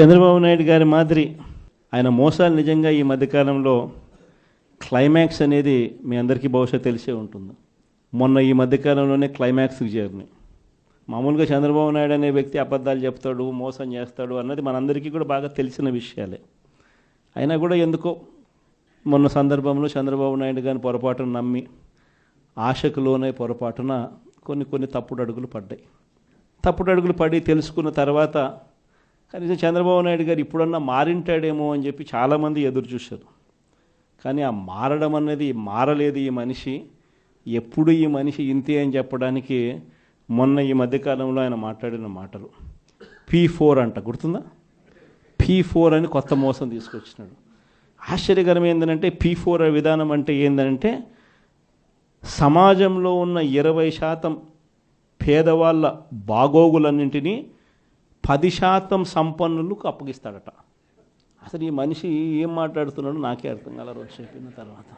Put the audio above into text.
చంద్రబాబు నాయుడు గారి మాదిరి ఆయన మోసాలు నిజంగా ఈ మధ్యకాలంలో క్లైమాక్స్ అనేది మీ అందరికీ బహుశా తెలిసే ఉంటుంది. మొన్న ఈ మధ్యకాలంలోనే క్లైమాక్స్కి చేరినాయి. మామూలుగా చంద్రబాబు నాయుడు అనే వ్యక్తి అబద్ధాలు చెప్తాడు మోసం చేస్తాడు అన్నది మనందరికీ కూడా బాగా తెలిసిన విషయాలే. అయినా కూడా ఎందుకో మొన్న సందర్భంలో చంద్రబాబు నాయుడు గారిని పొరపాటున నమ్మి ఆశకులోనే పొరపాటున కొన్ని కొన్ని తప్పుడు అడుగులు పడ్డాయి. తప్పుడు అడుగులు పడి తెలుసుకున్న తర్వాత కనీసం చంద్రబాబు నాయుడు గారు ఇప్పుడన్నా మారింటాడేమో అని చెప్పి చాలామంది ఎదురు చూశారు. కానీ ఆ మారడం అనేది మారలేదు ఈ మనిషి. ఎప్పుడు ఈ మనిషి ఇంతే అని చెప్పడానికి మొన్న ఈ మధ్యకాలంలో ఆయన మాట్లాడిన మాటలు. పీ ఫోర్ అంట గుర్తుందా? పీ ఫోర్ అని కొత్త మోసం తీసుకొచ్చినాడు. ఆశ్చర్యకరం ఏంటంటే పీ ఫోర్ విధానం అంటే ఏంటంటే సమాజంలో ఉన్న ఇరవై శాతం పేదవాళ్ళ బాగోగులన్నింటినీ పది శాతం సంపన్నులకు అప్పగిస్తాడట. అసలు ఈ మనిషి ఏం మాట్లాడుతున్నాడో నాకే అర్థం కాల రోజు చెప్పిన తర్వాత.